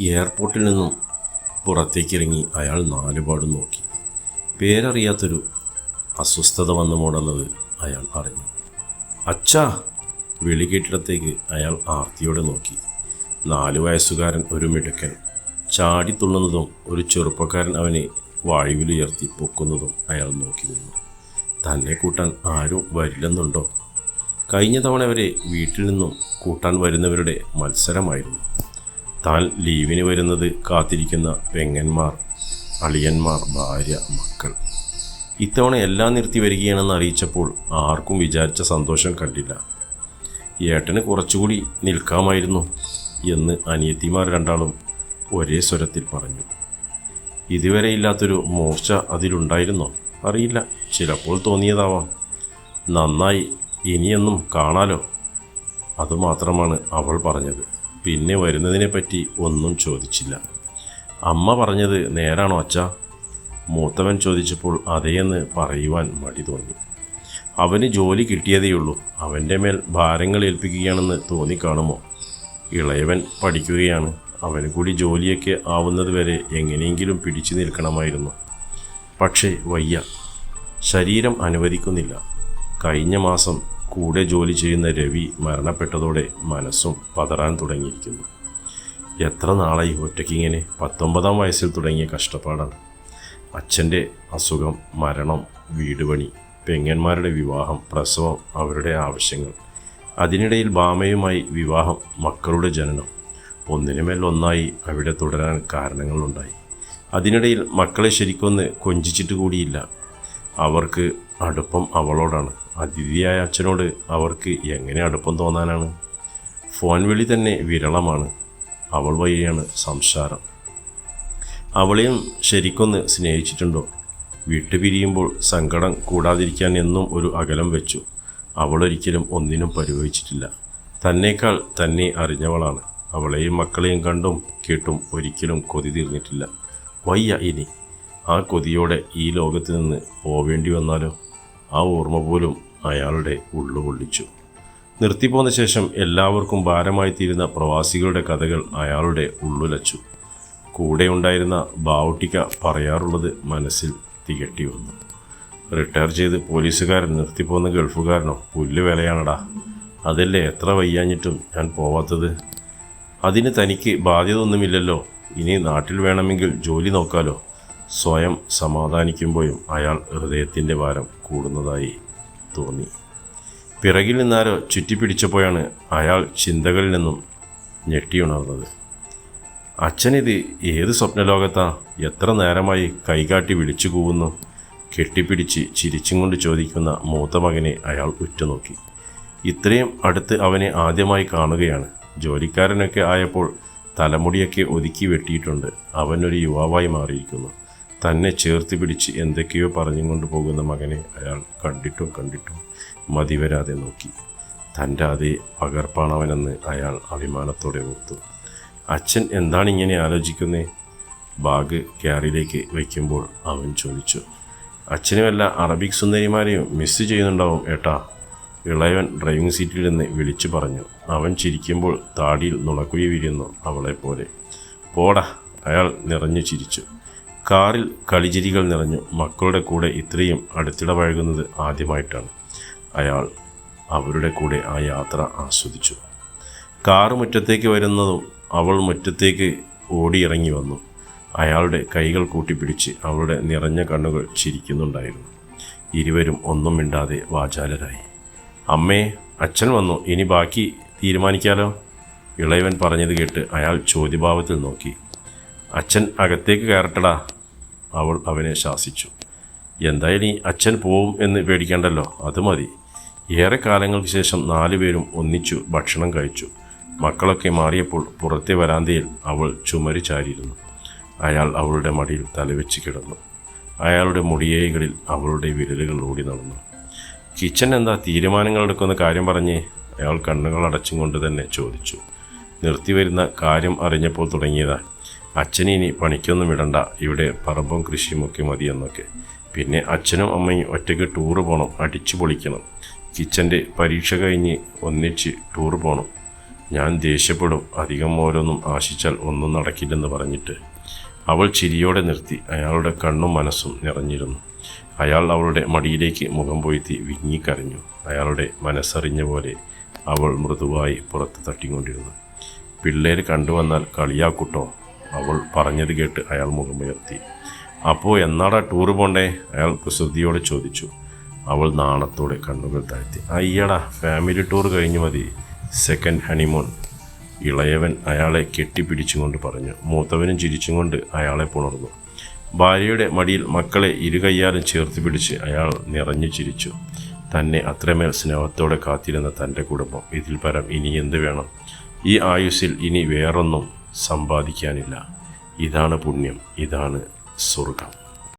എയർപോർട്ടിൽ നിന്നും പുറത്തേക്കിറങ്ങി അയാൾ നാലുപാടും നോക്കി. പേരറിയാത്തൊരു അസ്വസ്ഥത വന്നു മോടെന്നത് അയാൾ അറിഞ്ഞു. അച്ഛാ വിളി അയാൾ ആർത്തിയോടെ നോക്കി. നാലു വയസ്സുകാരൻ ഒരു മിടുക്കൻ. ചാടിത്തുള്ളുന്നതും ഒരു ചെറുപ്പക്കാരൻ അവനെ വായുവിലുയർത്തി പൊക്കുന്നതും അയാൾ നോക്കി നിന്നു. തന്നെ കൂട്ടാൻ ആരും വരില്ലെന്നുണ്ടോ? കഴിഞ്ഞ തവണ വരെ വീട്ടിൽ നിന്നും കൂട്ടാൻ വരുന്നവരുടെ മത്സരമായിരുന്നു. താൻ ലീവിന് വരുന്നത് കാത്തിരിക്കുന്ന പെങ്ങന്മാർ അളിയന്മാർ ഭാര്യ മക്കൾ. ഇത്തവണ എല്ലാം നിർത്തി വരികയാണെന്ന് അറിയിച്ചപ്പോൾ ആർക്കും വിചാരിച്ച സന്തോഷം കണ്ടില്ല. ഏട്ടന് കുറച്ചുകൂടി നിൽക്കാമായിരുന്നു എന്ന് അനിയത്തിമാർ രണ്ടാളും ഒരേ സ്വരത്തിൽ പറഞ്ഞു. ഇതുവരെ ഇല്ലാത്തൊരു മൂർച്ച അതിലുണ്ടായിരുന്നോ? അറിയില്ല. ചിലപ്പോൾ തോന്നിയതാവാം. നന്നായി ഇനിയെന്നും കാണാലോ? അതുമാത്രമാണ് അവൾ പറഞ്ഞത്. പിന്നെ വരുന്നതിനെപ്പറ്റി ഒന്നും ചോദിച്ചില്ല. അമ്മ പറഞ്ഞത് നേരാണോ അച്ഛ? മൂത്തവൻ ചോദിച്ചപ്പോൾ അതേയെന്ന് പറയുവാൻ മടി തോന്നി. അവന് ജോലി കിട്ടിയതേയുള്ളൂ അവന്റെ മേൽ ഭാരങ്ങൾ ഏൽപ്പിക്കുകയാണെന്ന് തോന്നിക്കാണുമോ? ഇളയവൻ പഠിക്കുകയാണ്. അവന് കൂടി ജോലിയൊക്കെ ആവുന്നത് വരെ എങ്ങനെയെങ്കിലും പിടിച്ചു നിൽക്കണമായിരുന്നു. പക്ഷേ വയ്യ. ശരീരം അനുവദിക്കുന്നില്ല. കഴിഞ്ഞ മാസം കൂടെ ജോലി ചെയ്യുന്ന രവി മരണപ്പെട്ടതോടെ മനസ്സും പതറാൻ തുടങ്ങിയിരിക്കുന്നു. എത്ര നാളായി ഒറ്റയ്ക്കിങ്ങനെ പത്തൊമ്പതാം വയസ്സിൽ തുടങ്ങിയ കഷ്ടപ്പാടാണ്. അച്ഛന്റെ അസുഖം മരണം വീട് പണി പെങ്ങന്മാരുടെ വിവാഹം പ്രസവം അവരുടെ ആവശ്യങ്ങൾ. അതിനിടയിൽ ബാമയുമായി വിവാഹം മക്കളുടെ ജനനം. ഒന്നിനുമേൽ ഒന്നായി അവിടെ തുടരാൻ കാരണങ്ങളുണ്ടായി. അതിനിടയിൽ മക്കളെ ശരിക്കൊന്ന് കൊഞ്ചിച്ചിട്ട് കൂടിയില്ല. അവർക്ക് അടുപ്പം അവളോടാണ്. അതിഥിയായ അച്ഛനോട് അവർക്ക് എങ്ങനെ അടുപ്പം തോന്നാനാണ്? ഫോൺ വിളി തന്നെ വിരളമാണ്. അവൾ വഴിയാണ് സംസാരം. അവളെയും ശരിക്കൊന്ന് സ്നേഹിച്ചിട്ടുണ്ടോ? വിട്ടുപിരിയുമ്പോൾ സങ്കടം കൂടാതിരിക്കാൻ എന്നും ഒരു അകലം വെച്ചു. അവളൊരിക്കലും ഒന്നിനും പരിവഹിച്ചിട്ടില്ല തന്നേക്കാൾ തന്നെ അറിഞ്ഞവളാണ്. അവളെയും മക്കളെയും കണ്ടും കേട്ടും ഒരിക്കലും കൊതി തീർന്നിട്ടില്ല. വയ്യ ഇനി. ആ കൊതിയോടെ ഈ ലോകത്ത് നിന്ന് പോവേണ്ടി വന്നാലോ? ആ ഓർമ്മ പോലും അയാളുടെ ഉള്ളു കൊള്ളിച്ചു നിർത്തിപ്പോന്ന ശേഷം എല്ലാവർക്കും ഭാരമായി തീരുന്ന പ്രവാസികളുടെ കഥകൾ അയാളുടെ ഉള്ളുലച്ചു. കൂടെ ഉണ്ടായിരുന്ന ബാവുട്ടിക്ക പറയാറുള്ളത് മനസ്സിൽ തികട്ടി വന്നു. റിട്ടയർ ചെയ്ത് പോലീസുകാരൻ നിർത്തിപ്പോന്ന ഗൾഫുകാരനോ പുല്ല് വിലയാണടാ അതല്ലേ എത്ര വയ്യാഞ്ഞിട്ടും ഞാൻ പോവാത്തത്? അതിന് തനിക്ക് ബാധ്യത ഒന്നുമില്ലല്ലോ. ഇനി നാട്ടിൽ വേണമെങ്കിൽ ജോലി നോക്കാലോ. സ്വയം സമാധാനിക്കുമ്പോഴും അയാൾ ഹൃദയത്തിന്റെ ഭാരം കൂടുന്നതായി തോന്നി. പിറകിൽ നിന്നാരോ ചുറ്റിപ്പിടിച്ചപ്പോഴാണ് അയാൾ ചിന്തകളിൽ നിന്നും ഞെട്ടിയുണർന്നത് അച്ഛനിത് ഏത് സ്വപ്നലോകത്താ എത്ര നേരമായി കൈകാട്ടി വിളിച്ചു കൂവുന്നു കെട്ടിപ്പിടിച്ച് ചിരിച്ചും കൊണ്ട് ചോദിക്കുന്ന മൂത്ത മകനെ അയാൾ ഉറ്റുനോക്കി. ഇത്രയും അടുത്ത് അവനെ ആദ്യമായി കാണുകയാണ്. ജോലിക്കാരനൊക്കെ ആയപ്പോൾ തലമുടിയൊക്കെ ഒതുക്കി വെട്ടിയിട്ടുണ്ട്. അവനൊരു യുവാവായി മാറിയിരിക്കുന്നു. തന്നെ ചേർത്ത് പിടിച്ച് എന്തൊക്കെയോ പറഞ്ഞും കൊണ്ട് പോകുന്ന മകനെ അയാൾ കണ്ടിട്ടും കണ്ടിട്ടും മതിവരാതെ നോക്കി. തന്റെ അതേ പകർപ്പാണവനെന്ന് അയാൾ അഭിമാനത്തോടെ ഓർത്തു. അച്ഛൻ എന്താണ് ഇങ്ങനെ ആലോചിക്കുന്നേ? ബാഗ് ക്യാറിലേക്ക് വയ്ക്കുമ്പോൾ അവൻ ചോദിച്ചു. അച്ഛനുമല്ല അറബിക് സുന്ദരിമാരെയും മിസ് ചെയ്യുന്നുണ്ടാവും ഏട്ടാ. ഇളയവൻ ഡ്രൈവിംഗ് സീറ്റിൽ നിന്ന് വിളിച്ചു പറഞ്ഞു. അവൻ ചിരിക്കുമ്പോൾ താടിയിൽ നുണക്കുഴി വിരിയുന്നു അവളെപ്പോലെ. പോടാ അയാൾ നിറഞ്ഞു ചിരിച്ചു. കാറിൽ കളിചിരികൾ നിറഞ്ഞു മക്കളുടെ കൂടെ ഇത്രയും അടുത്തിടപഴകുന്നത് ആദ്യമായിട്ടാണ്. അയാൾ അവരുടെ കൂടെ ആ യാത്ര ആസ്വദിച്ചു. കാറ് മുറ്റത്തേക്ക് വരുന്നതും അവൾ മുറ്റത്തേക്ക് ഓടിയിറങ്ങി വന്നു. അയാളുടെ കൈകൾ കൂട്ടിപ്പിടിച്ച് അവളുടെ നിറഞ്ഞ കണ്ണുകൾ ചിരിക്കുന്നുണ്ടായിരുന്നു. ഇരുവരും ഒന്നും മിണ്ടാതെ വാചാലരായി. അമ്മേ അച്ഛൻ വന്നു. ഇനി ബാക്കി തീരുമാനിക്കാലോ? ഇളയവൻ പറഞ്ഞത് കേട്ട് അയാൾ ചോദ്യഭാവത്തിൽ നോക്കി. അച്ഛൻ അകത്തേക്ക് കയറട്ടടാ. അവൾ അവനെ ശാസിച്ചു. എന്തായാലും അച്ഛൻ പോവും എന്ന് പേടിക്കണ്ടല്ലോ? അത് മതി. ഏറെ കാലങ്ങൾക്ക് ശേഷം നാലുപേരും ഒന്നിച്ചു ഭക്ഷണം കഴിച്ചു. മക്കളൊക്കെ മാറിയപ്പോൾ പുറത്തെ വരാന്തയിൽ അവൾ ചുമരി ചാരിയിരുന്നു. അയാൾ അവളുടെ മടിയിൽ തലവെച്ച് കിടന്നു. അയാളുടെ മുടിയേകളിൽ അവളുടെ വിരലുകൾ ഓടി നടന്നു. കിച്ചൻ എന്താ തീരുമാനങ്ങൾ എടുക്കുന്ന കാര്യം പറഞ്ഞ്? അയാൾ കണ്ണുകൾ അടച്ചും കൊണ്ട് തന്നെ ചോദിച്ചു. നിർത്തിവരുന്ന കാര്യം അറിഞ്ഞപ്പോൾ തുടങ്ങിയതാ. അച്ഛന് ഇനി പണിക്കൊന്നും വിടണ്ട. ഇവിടെ പറമ്പും കൃഷിയും ഒക്കെ മതിയെന്നൊക്കെ പിന്നെ അച്ഛനും അമ്മയും ഒറ്റയ്ക്ക് ടൂറ് പോകണം അടിച്ചു പൊളിക്കണം. കിച്ചന്റെ പരീക്ഷ കഴിഞ്ഞ് ഒന്നിച്ച് ടൂർ പോകണം ഞാൻ ദേഷ്യപ്പെടും അധികം ഓരോന്നും ആശിച്ചാൽ ഒന്നും നടക്കില്ലെന്ന് പറഞ്ഞിട്ട്. അവൾ ചിരിയോടെ നിർത്തി അയാളുടെ കണ്ണും മനസ്സും നിറഞ്ഞിരുന്നു. അയാൾ അവളുടെ മടിയിലേക്ക് മുഖം പൊയ്ത്തി വിങ്ങിക്കരഞ്ഞു. അയാളുടെ മനസ്സറിഞ്ഞ പോലെ അവൾ മൃദുവായി പുറത്ത് തട്ടിക്കൊണ്ടിരുന്നു. പിള്ളേർ കണ്ടുവന്നാൽ കളിയാക്കുട്ടോ. അവൾ പറഞ്ഞത് കേട്ട് അയാൾ മുഖമുയർത്തി അപ്പോൾ എന്നാടാ ടൂറ് പോണ്ടേ? അയാൾ കുസൃതിയോടെ ചോദിച്ചു. അവൾ നാണത്തോടെ കണ്ണുകൾ താഴ്ത്തി. അയ്യടാ ഫാമിലി ടൂർ കഴിഞ്ഞു മതി. സെക്കൻഡ് ഹണിമൂൺ ഇളയവൻ അയാളെ കെട്ടിപ്പിടിച്ചുകൊണ്ട് പറഞ്ഞു. മൂത്തവനും ചിരിച്ചുകൊണ്ട് അയാളെ പുണർന്നു. ഭാര്യയുടെ മടിയിൽ മക്കളെ ഇരുകയ്യാലും ചേർത്ത് പിടിച്ച് അയാൾ നിറഞ്ഞു ചിരിച്ചു. തന്നെ അത്രമേൽ സ്നേഹത്തോടെ കാത്തിരുന്ന തന്റെ കുടുംബം. ഇതിൽ പരം ഇനി എന്ത് വേണം? ഈ ആയുസ്സിൽ ഇനി വേറൊന്നും സമ്പാദിക്കാനില്ല. ഇതാണ് പുണ്യം ഇതാണ് സ്വർഗം